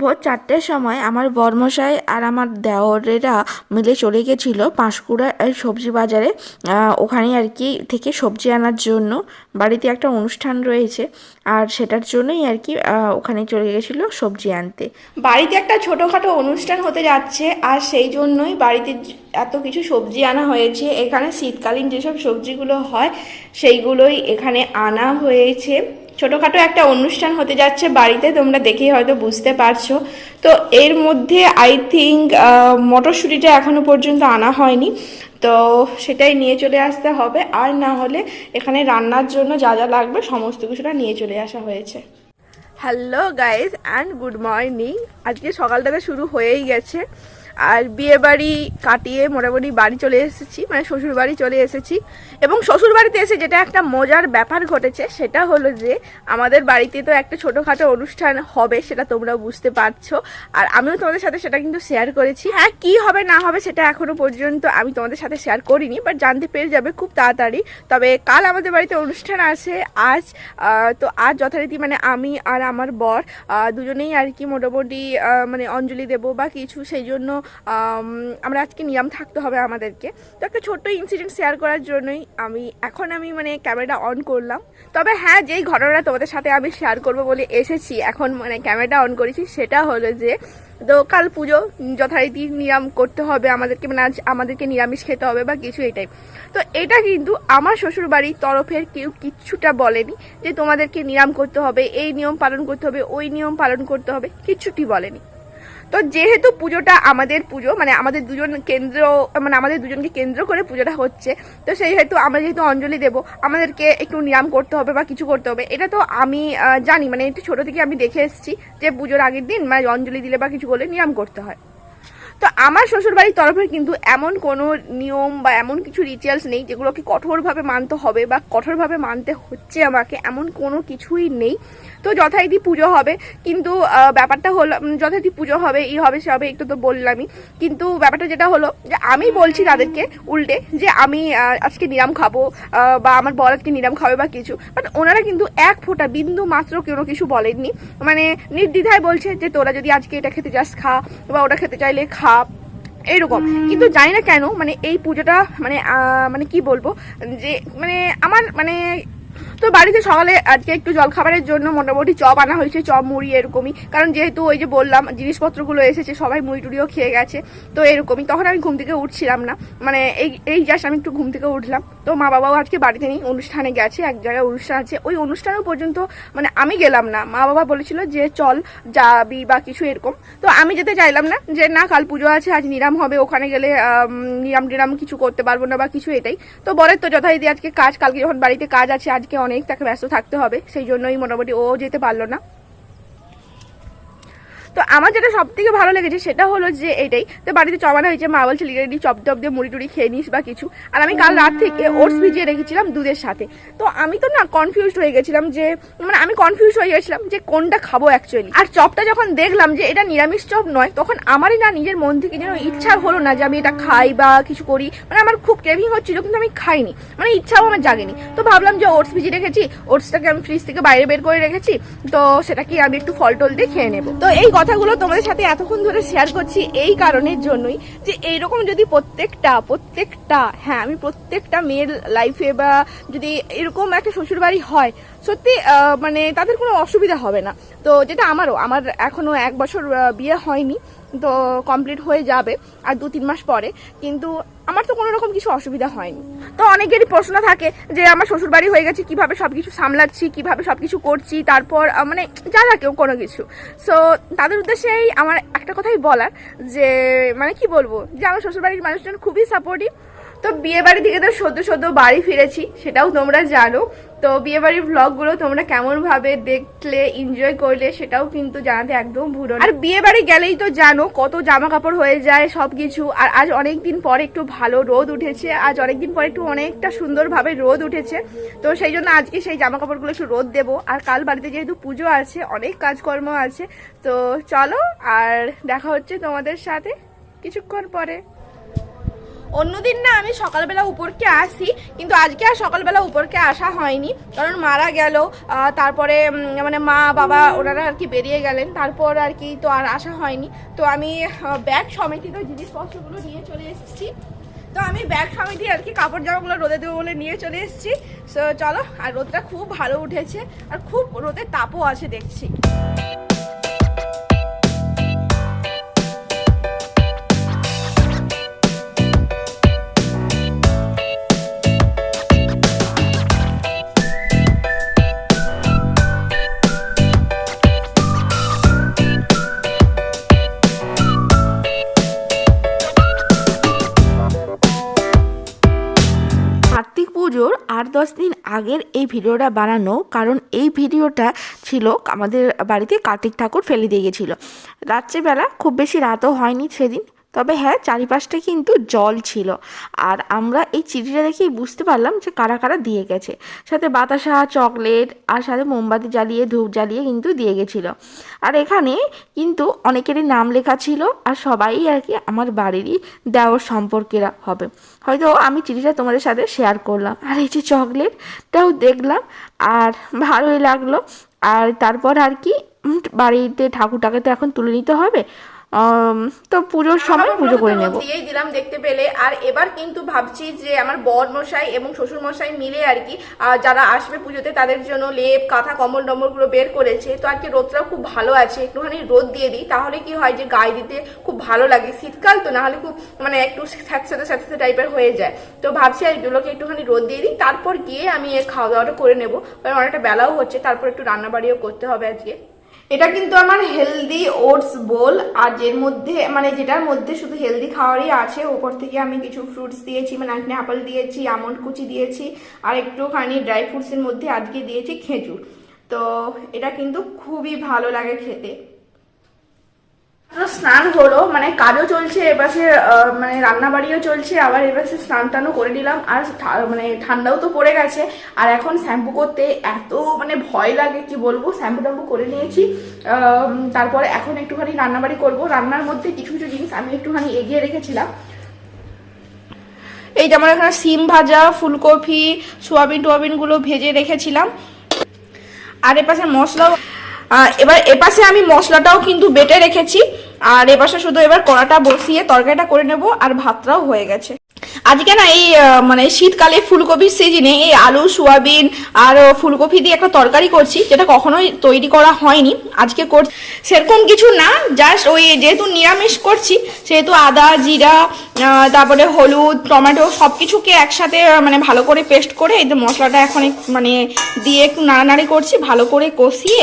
ভোর চারটের সময় আমার বর্মশাই আর আমার দেওরেরা মিলে চলে গেছিল পাঁশকুড়া সবজি বাজারে। ওখানে আর কি থেকে সবজি আনার জন্য। বাড়িতে একটা অনুষ্ঠান রয়েছে আর সেটার জন্যই আর কি ওখানে চলে গেছিল সবজি আনতে। বাড়িতে একটা ছোটোখাটো অনুষ্ঠান হতে যাচ্ছে আর সেই জন্যই বাড়িতে এত কিছু সবজি আনা হয়েছে। এখানে শীতকালীন যেসব সবজিগুলো হয়, সেইগুলোই এখানে আনা হয়েছে। ছোটোখাটো একটা অনুষ্ঠান হতে যাচ্ছে বাড়িতে, তোমরা দেখেই হয়তো বুঝতে পারছ। তো এর মধ্যে আই থিঙ্ক মটরশুঁটিটা এখনও পর্যন্ত আনা হয়নি। তো সেটাই নিয়ে চলে আসতে হবে। আর না হলে এখানে রান্নার জন্য যা যা লাগবে, সমস্ত কিছুটা নিয়ে চলে আসা হয়েছে। Hello guys and good morning আজকে সকালটাতে শুরু হয়েই গেছে। আর বিয়ে বাড়ি কাটিয়ে মোটামুটি বাড়ি চলে এসেছি মানে শ্বশুর বাড়ি চলে এসেছি। এবং শ্বশুর বাড়িতে এসে যেটা একটা মজার ব্যাপার ঘটেছে, সেটা হলো যে আমাদের বাড়িতে তো একটা ছোটোখাটো অনুষ্ঠান হবে, সেটা তোমরা বুঝতে পারছ। আর আমিও তোমাদের সাথে সেটা কিন্তু শেয়ার করেছি। হ্যাঁ কি হবে না হবে সেটা এখনও পর্যন্ত আমি তোমাদের সাথে শেয়ার করিনি বাট জানতে পেরে যাবে খুব তাড়াতাড়ি। তবে কাল আমাদের বাড়িতে অনুষ্ঠান আছে, আজ তো আজ যথারীতি মানে আমি আর আমার বর দুজনেই আর কি মোটামুটি মানে অঞ্জলি দেব বা কিছু, সেই জন্য আমরা আজকে নিয়ম থাকতে হবে আমাদেরকে। তো একটা ছোট্ট ইনসিডেন্ট শেয়ার করার জন্যই আমি, এখন আমি মানে ক্যামেরাটা অন করলাম। তবে হ্যাঁ যেই ঘটনাটা তোমাদের সাথে আমি শেয়ার করব বলে এসেছি, এখন মানে ক্যামেরাটা অন করেছি, সেটা হলো যে তো কাল পুজো যথারীতি নিয়ম করতে হবে আমাদেরকে মানে আজ আমাদেরকে নিরামিষ খেতে হবে বা কিছু এটাই। তো এটা কিন্তু আমার শ্বশুর বাড়ির তরফের কেউ কিচ্ছুটা বলেনি যে তোমাদেরকে নিয়ম করতে হবে, এই নিয়ম পালন করতে হবে, ওই নিয়ম পালন করতে হবে, কিচ্ছুটি বলেনি। তো যেহেতু পুজোটা আমাদের পুজো মানে আমাদের দুজন কেন্দ্র মানে আমাদের দুজনকে কেন্দ্র করে পুজোটা হচ্ছে, তো সেই হেতু আমরা যেহেতু অঞ্জলি দেব, আমাদেরকে একটু নিরাম করতে হবে বা কিছু করতে হবে। এটা তো আমি জানি মানে একটু ছোটো থেকে আমি দেখে এসেছি যে পুজোর আগের দিন মানে অঞ্জলি দিলে বা কিছু করলে নিরাম করতে হয়। তো আমার শ্বশুরবাড়ির তরফে কিন্তু এমন কোনো নিয়ম বা এমন কিছু রিচুয়ালস নেই যেগুলোকে কঠোরভাবে মানতে হবে বা কঠোরভাবে মানতে হচ্ছে আমাকে, এমন কোনো কিছুই নেই। তো যথারীতি পুজো হবে, কিন্তু ব্যাপারটা হলো যথারীতি পুজো হবে, ই হবে, সে হবে, একটু তো বললামই। কিন্তু ব্যাপারটা যেটা হলো, যে আমি বলছি তাদেরকে উল্টে যে আমি আজকে নিরাম খাব বা আমার বর আজকে নিরাম খাবে বা কিছু। বাট ওনারা কিন্তু এক ফোঁটা, বিন্দু মাত্র কোনো কিছু বলেননি। মানে নির্দ্বিধায় বলছে যে তোরা যদি আজকে এটা খেতে চাস খা, বা ওটা খেতে চাইলে খা। এইরকম। কিন্তু জানি না কেন মানে এই পুজোটা মানে মানে কি বলব, যে মানে আমার মানে তো বাড়িতে সকালে আজকে একটু জলখাবারের জন্য মোটামুটি চপ আনা হয়েছে, চপ, মুড়ি এরকমই। কারণ যেহেতু ওই যে বললাম, জিনিসপত্রগুলো এসেছে, সবাই মুড়ি টুড়িও খেয়ে গেছে, তো এরকমই। তখন আমি ঘুম থেকে উঠছিলাম না। মানে এই এই জাস্ট আমি একটু ঘুম থেকে উঠলাম। তো মা বাবাও আজকে বাড়িতে নেই, অনুষ্ঠানে গেছে, এক জায়গায় অনুষ্ঠান আছে। ওই অনুষ্ঠানেও পর্যন্ত মানে আমি গেলাম না। মা বাবা বলেছিল যে, চল, যাবি বা কিছু এরকম। তো আমি যেতে চাইলাম না, যে না, কাল পুজো আছে, আজ নিরাম হবে, ওখানে গেলে নিরাম টিরাম কিছু করতে পারব না বা কিছু এটাই। তো বরের তো যথারীতি আজকে কাজ, কালকে যখন বাড়িতে কাজ আছে, আজকে অনেক তাকে ব্যস্ত থাকতে হবে সেই জন্যই মোটামুটি ও যেতে পারল না। তো আমার যেটা সব থেকে ভালো লেগেছে সেটা হলো যে এটাই। তো বাড়িতে চপানো হয়েছে, মা বলছে লিটারেলি চপ টপ দিয়ে মুড়ি টুড়ি খেয়ে নিস বা কিছু। আর আমি কাল রাত থেকে ওটস ভিজিয়ে রেখেছিলাম দুধের সাথে। তো আমি তো না কনফিউজড হয়ে গেছিলাম যে মানে আমি কনফিউজ হয়ে গেছিলাম যে কোনটা খাব অ্যাকচুয়ালি আর চপটা যখন দেখলাম যে এটা নিরামিষ চপ নয়, তখন আমারই না নিজের মন থেকে যেন ইচ্ছা হলো না যে আমি এটা খাই বা কিছু করি। মানে আমার খুব ক্রেভিং হচ্ছিল, কিন্তু আমি খাইনি। মানে ইচ্ছাও আমার জাগেনি। তো ভাবলাম যে ওটস ভিজিয়ে রেখেছি, ওটসটাকে আমি ফ্রিজ থেকে বাইরে বের করে রেখেছি। তো সেটাকে আমি একটু ফল টল দিয়ে খেয়ে নেব। তো এই কথাগুলো তোমাদের সাথে এতক্ষণ ধরে শেয়ার করছি এই কারণের জন্যই যে এইরকম যদি প্রত্যেকটা প্রত্যেকটা হ্যাঁ আমি প্রত্যেকটা মেয়ের লাইফে বা যদি এরকম একটা শ্বশুরবাড়ি হয়, সত্যি মানে তাদের কোনো অসুবিধা হবে না। তো যেটা আমারও, আমার এখনও এক বছর বিয়ে হয়নি, তো কমপ্লিট হয়ে যাবে আর দু তিন মাস পরে। কিন্তু আমার তো কোনো রকম কিছু অসুবিধা হয়নি। তো অনেকেরই প্রশ্ন থাকে যে আমার শ্বশুর বাড়ি হয়ে গেছে, কীভাবে সবকিছু সামলাচ্ছি, কীভাবে সবকিছু করছি, তারপর মানে যা যা কেউ কোনো কিছু। সো তাদের উদ্দেশ্যেই আমার একটা কথাই বলার যে মানে কি বলব, যে আমার শ্বশুরবাড়ির মানুষজন খুবই সাপোর্টিভ তো বিয়ে বাড়ি থেকে তো সদ্য সদ্য বাড়ি ফিরেছি, সেটাও তোমরা জানো। তো বিয়ে বাড়ির ব্লগগুলো তোমরা কেমন ভাবে দেখলে এনজয় করলে, সেটাও কিন্তু জানাতে একদম ভুলো। আর বিয়ে বাড়ি গেলেই তো জানো, কত জামা কাপড় হয়ে যায় সব কিছু আর আজ অনেক দিন পরে একটু ভালো রোদ উঠেছে, আজ অনেক দিন পরে একটু অনেকটা সুন্দরভাবে রোদ উঠেছে। তো সেই জন্য আজকে সেই জামা কাপড়গুলো একটু রোদ দেবো। আর কাল বাড়িতে যেহেতু পুজো আছে, অনেক কাজকর্ম আছে, তো চলো আর দেখা হচ্ছে তোমাদের সাথে কিছুক্ষণ পরে। অন্যদিন না আমি সকালবেলা উপরকে আসি, কিন্তু আজকে আর সকালবেলা উপরকে আসা হয়নি। কারণ মারা গেল তারপরে মানে মা, বাবা ওনারা আর কি বেরিয়ে গেলেন। তারপর আর কি তো আর আসা হয়নি। তো আমি ব্যাগ সমিতি তো জিনিসপত্রগুলো নিয়ে চলে এসেছি। তো আমি ব্যাগ সমিতি আর কি কাপড় জামাগুলো রোদে দেবো বলে নিয়ে চলে এসেছি। তো চলো, আর রোদটা খুব ভালো উঠেছে। আর খুব রোদের তাপও আছে দেখছি। পুজোর আট দশ দিন আগের এই ভিডিওটা বানানো, কারণ এই ভিডিওটা ছিল আমাদের বাড়িতে কার্তিক ঠাকুর ফেলে দিয়ে গেছিল। রাত্রেবেলা খুব বেশি রাতও হয়নি সেদিন। তবে হ্যাঁ চারিপাশটা কিন্তু জল ছিল। আর আমরা এই চিঠিটা দেখেই বুঝতে পারলাম যে কারা কারা দিয়ে গেছে। সাথে বাতাসা, চকলেট আর সাথে মোমবাতি জ্বালিয়ে, ধূপ জ্বালিয়ে কিন্তু দিয়ে গেছিল। আর এখানে কিন্তু অনেকেরই নাম লেখা ছিল আর সবাই আর কি আমার বাড়িরই দেওয়ার সম্পর্কেরা হবে। হয়তো আমি চিঠিটা তোমাদের সাথে শেয়ার করলাম। আর এই যে চকলেটটাও দেখলাম আর ভালোই লাগল। আর তারপর আর কি বাড়িতে ঠাকুরটাকে তো এখন তুলে নিতে হবে। তো পুজোর সময় পুজো করে নেব। দিয়েই দিলাম দেখতে পেলে। আর এবার কিন্তু ভাবছি যে আমার বর মশাই এবং শ্বশুর মশাই মিলে আর কি যারা আসবে পুজোতে তাদের জন্য লেপ কাঁথা কম্বল টম্বলগুলো বের করেছে। তো আর কি রোদটাও খুব ভালো আছে। একটুখানি রোদ দিয়ে দিই। তাহলে কি হয় যে গায়ে দিতে খুব ভালো লাগে। শীতকাল তো নাহলে খুব মানে একটু স্যাঁতস্যাঁতে স্যাঁতস্যাঁতে টাইপের হয়ে যায়। তো ভাবছি আর এগুলোকে একটুখানি রোদ দিয়ে দিই। তারপর গিয়ে আমি খাওয়া দাওয়াটা করে নেব। কারণ অনেকটা বেলাও হচ্ছে। তারপর একটু রান্না বাড়িও করতে হবে আজকে। এটা কিন্তু আমার হেলদি ওটস বোল আর যের মধ্যে মানে যেটার মধ্যে শুধু হেলদি খাওয়ারই আছে, ওপর থেকে আমি কিছু ফ্রুটস দিয়েছি মানে এখানে আপেল দিয়েছি, আমন্ড কুচি দিয়েছি, আর একটুখানি ড্রাই ফ্রুটসের মধ্যে আজকে দিয়েছি খেজুর। তো এটা কিন্তু খুবই ভালো লাগে খেতে। স্নান হলো মানে কাজও চলছে, এপাশে মানে রান্না বাড়িও চলছে, আবার এপাশে স্নান টানও করে নিলাম, আর মানে ঠান্ডাও তো পড়ে গেছে, আর এখন শ্যাম্পু করতে এত মানে ভয় লাগে, কি বলব, শ্যাম্পু ট্যাম্পু করে নিয়েছি তারপরে এখন একটুখানি রান্নাবাড়ি করব, রান্নার মধ্যে কিছু কিছু জিনিস আমি একটুখানি এগিয়ে রেখেছিলাম। এই যেমন এখানে সিম ভাজা, ফুলকপি, সোয়াবিন, টোয়াবিনগুলো ভেজে রেখেছিলাম, আর এপাশে মশলাও এবার এপাশে আমি মশলাটাও কিন্তু বেটে রেখেছি। আর এপাশে শুধু এবার কড়াটা বসিয়ে তরকারিটা করে নেব, আর ভাতটাও হয়ে গেছে। আজকে না এই মানে শীতকালে ফুলকপির সিজনে এই আলু, সোয়াবিন আর ফুলকপি দিয়ে একটা তরকারি করছি, যেটা কখনোই তৈরি করা হয়নি। আজকে কর, সেরকম কিছু না জাস্ট ওই যেহেতু নিরামিষ করছি, সেহেতু আদা, জিরা তারপরে হলুদ, টমেটো সব কিছুকে একসাথে মানে ভালো করে পেস্ট করে এই যে মশলাটা এখন মানে দিয়ে একটু নাড়ানাড়ি করছি, ভালো করে কষিয়ে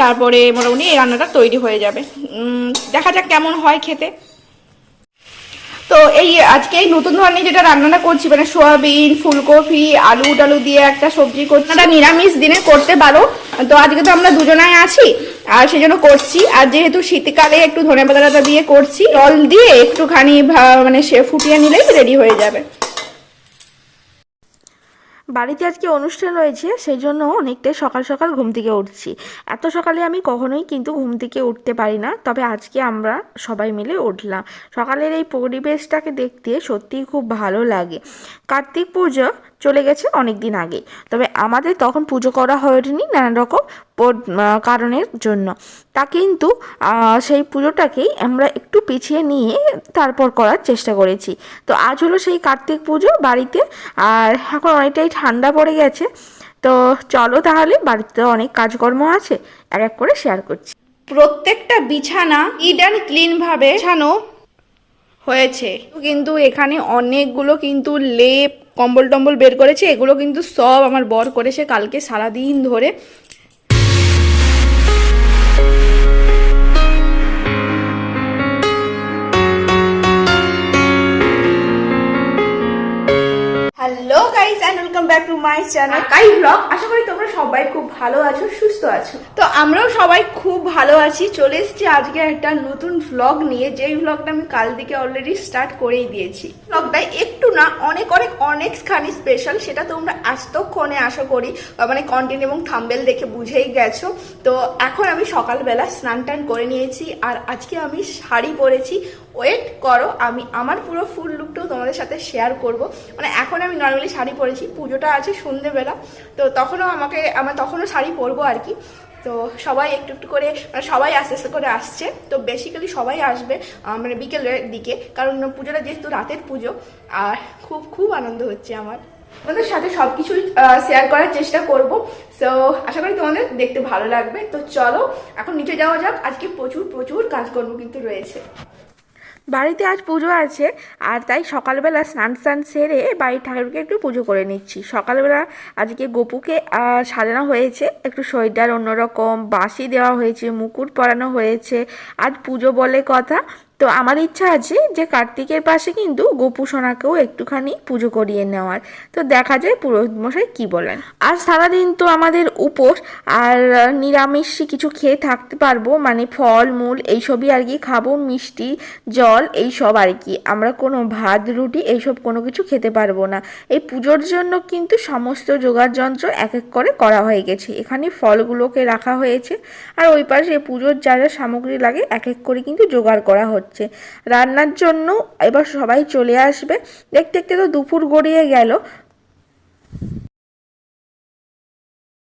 তারপরে মোটামুটি এই রান্নাটা তৈরি হয়ে যাবে। দেখা যাক কেমন হয় খেতে। তো এই আজকে এই নতুন ধরনের যেটা রান্নাটা করছি মানে সোয়াবিন, ফুলকপি, আলু টালু দিয়ে একটা সবজি করছি। নিরামিষ দিনে করতে পারো। তো আজকে তো আমরা দুজনায় আছি, আর সেই জন্য করছি। আর যেহেতু শীতকালে একটু ধনে পাতা দিয়ে করছি, জল দিয়ে একটুখানি মানে সে ফুটিয়ে নিলেই রেডি হয়ে যাবে। বাড়িতে আজকে অনুষ্ঠান রয়েছে সেই জন্য অনেকটাই সকাল সকাল ঘুম থেকে উঠছি। এত সকালে আমি কখনোই কিন্তু ঘুম থেকে উঠতে পারি না, তবে আজকে আমরা সবাই মিলে উঠলাম। সকালের এই পরিবেশটাকে দেখতে সত্যিই খুব ভালো লাগে। কার্তিক পুজো চলে গেছে অনেক দিন আগে। তবে আমাদের তখন পুজো করা হয়নি নানান রকম কারণের জন্য। তা কিন্তু সেই পুজোটাকেই আমরা একটু পিছিয়ে নিয়ে তারপর করার চেষ্টা করেছি। তো আজ হলো সেই কার্তিক পুজো বাড়িতে, আর এখন অনেকটাই ঠান্ডা পড়ে গেছে। তো চলো তাহলে, বাড়িতে অনেক কাজকর্ম আছে, এক এক করে শেয়ার করছি। প্রত্যেকটা বিছানা ইড অ্যান্ড ক্লিন ভাবে ছানো হয়েছে। কিন্তু এখানে অনেকগুলো কিন্তু লেপ কম্বল টম্বল বের করেছে এগুলো কিন্তু সব আমার বর করেছে কালকে সারাদিন ধরে। Hello guys and welcome back to my channel chi blog আশা করি তোমরা সবাই খুব ভালো আছো সুস্থ আছো। তো আমরাও সবাই খুব ভালো আছি। চলে এসেছি আজকে একটা নতুন ভ্লগ নিয়ে। যেই ভ্লগটা আমি কাল দিকে অলরেডি স্টার্ট করেই দিয়েছি। ভ্লগটা একটু না অনেক অনেক অনেকখানি স্পেশাল সেটা তোমরা আস্তক্ষণে আশা করি মানে কন্টেন্ট এবং থাম্বেল দেখে বুঝেই গেছো। তো এখন আমি সকালবেলা স্নান টান করে নিয়েছি আর আজকে আমি শাড়ি পরেছি। ওয়েট করো আমি আমার পুরো ফুল লুকটাও তোমাদের সাথে শেয়ার করব। মানে এখন আমি নর্মালি শাড়ি পরেছি, পুজোটা আছে সন্ধেবেলা। তো তখনও আমাকে, আমার তখনও শাড়ি পরবো আর কি। তো সবাই একটু একটু করে মানে সবাই আস্তে আস্তে করে আসছে। তো বেসিক্যালি সবাই আসবে মানে বিকেলের দিকে। কারণ পুজোটা যেহেতু রাতের পুজো, আর খুব খুব আনন্দ হচ্ছে আমার। তোমাদের সাথে সব কিছুই শেয়ার করার চেষ্টা করব। সো আশা করি তোমাদের দেখতে ভালো লাগবে। তো চলো, এখন নিচে যাওয়া যাক। আজকে প্রচুর প্রচুর কাজকর্ম কিন্তু রয়েছে। বাড়িতে আজ পুজো আছে, আর তাই সকালবেলা স্নান স্নান সেরে বাড়ির ঠাকুরকে একটু পুজো করে নিচ্ছি। সকালবেলা আজকে গোপুকে সাজানো হয়েছে একটু সোয়েটার অন্যরকম বাসি দেওয়া হয়েছে, মুকুট পরানো হয়েছে। আজ পুজো বলে কথা তো আমার ইচ্ছা আছে যে কার্তিকের পাশে কিন্তু গোপু সোনাকেও একটুখানি পুজো করিয়ে নেওয়ার। তো দেখা যায় পুরোহিত মশাই কী বলেন। আর সারাদিন তো আমাদের উপোস, আর নিরামিষ কিছু খেয়ে থাকতে পারব মানে ফল, মূল এইসবই আর কি খাব, মিষ্টি, জল এইসব আর কি। আমরা কোনো ভাত, রুটি এইসব কোনো কিছু খেতে পারব না। এই পুজোর জন্য কিন্তু সমস্ত জোগাড় যন্ত্র এক এক করে করা হয়ে গেছে। এখানে ফলগুলোকে রাখা হয়েছে, আর ওই পাশে পুজোর যা যা সামগ্রী লাগে এক এক করে কিন্তু জোগাড় করা হচ্ছে। রান্নার জন্য এবার সবাই চলে আসবে। দেখতে দেখতে তো দুপুর গড়িয়ে গেল।